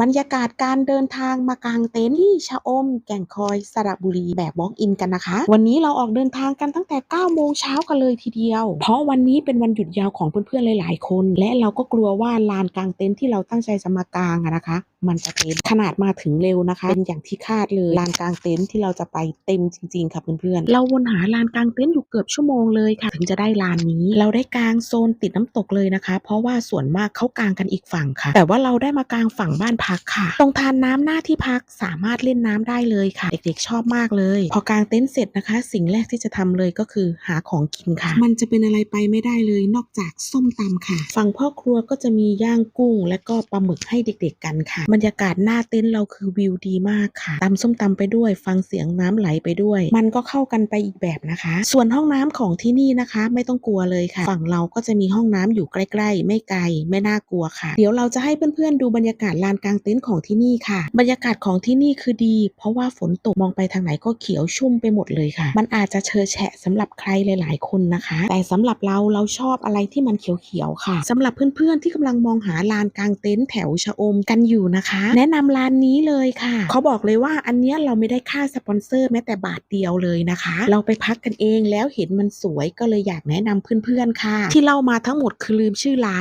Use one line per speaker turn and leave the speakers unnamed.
บรรยากาศการเดินทางมากางเต็นท์ที่ชะอม แก่งคอยสระบุรีแบบบล็อกอินกันนะคะ วันนี้เราออกเดินทางกันตั้งแต่ 9 โมงเช้ากันเลยทีเดียว เพราะวันนี้เป็นวันหยุดยาวของเพื่อนๆหลายๆคน และเราก็กลัวว่าลานกางเต็นท์ที่เราตั้งใจจะมากางอะนะคะ มันจะเต็มขนาดมาถึงเร็วนะคะ เป็นอย่างที่คาดเลยลานกางเต็นท์ที่เราจะไปเต็มจริง ๆ ค่ะเพื่อนๆเราวนหาลานกางเต็นท์อยู่เกือบชั่วโมงเลยค่ะ ถึงจะได้ลานนี้ เราได้กางโซนติดน้ำตกเลยนะคะ เพราะว่าส่วนมากเขากางกันอีกฝั่งค่ะ แต่ว่าเราได้มากางฝั่งบ้านพักค่ะ ตรงทานน้ำหน้าที่พักสามารถเล่นน้ำได้เลยค่ะ เด็กๆชอบมากเลย พอกางเต็นท์เสร็จนะคะ สิ่งแรกที่จะทำเลยก็คือหาของกินค่ะ มันจะเป็นอะไรไปไม่ได้เลย นอกจากส้มตำค่ะ ฝั่งพ่อครัวก็จะมีย่างกุ้ง และก็ปลาหมึกให้เด็ก ๆกันค่ะบรรยากาศหน้าเต็นท์เราคือวิวดีมากค่ะตำส้มตำไปด้วย ฟังเสียงน้ำไหลไปด้วย มันก็เข้ากันไปอีกแบบนะคะ ส่วนห้องน้ำของที่นี่นะคะ ไม่ต้องกลัวเลยค่ะ ฝั่งเราก็จะมีห้องน้ำอยู่ใกล้ ๆ ไม่ไกล ไม่น่ากลัวค่ะ เดี๋ยวเราจะให้เพื่อนๆดูบรรยากาศลานกลางเต็นท์ของที่นี่ค่ะ บรรยากาศของที่นี่คือดี เพราะว่าฝนตกมองไปทางไหนก็เขียวชุ่มไปหมดเลยค่ะ มันอาจจะเชอแฉะสำหรับใครหลาย ๆ คนนะคะ แต่สำหรับเราเราชอบอะไรที่มันเขียวๆค่ะสำหรับเพื่อนๆที่กำลังมองหาลานกลางเต็นท์แถวชะอมกันอยู่นะคะแนะนำร้านนี้เลยค่ะ เขาบอกเลยว่าอันเนี้ยเราไม่ได้ค่าสปอนเซอร์แม้แต่บาทเดียวเลยนะคะ เราไปพักกันเองแล้วเห็นมันสวยก็เลยอยากแนะนำเพื่อนๆค่ะ ที่เล่ามาทั้งหมดคือลืมชื่อร้าน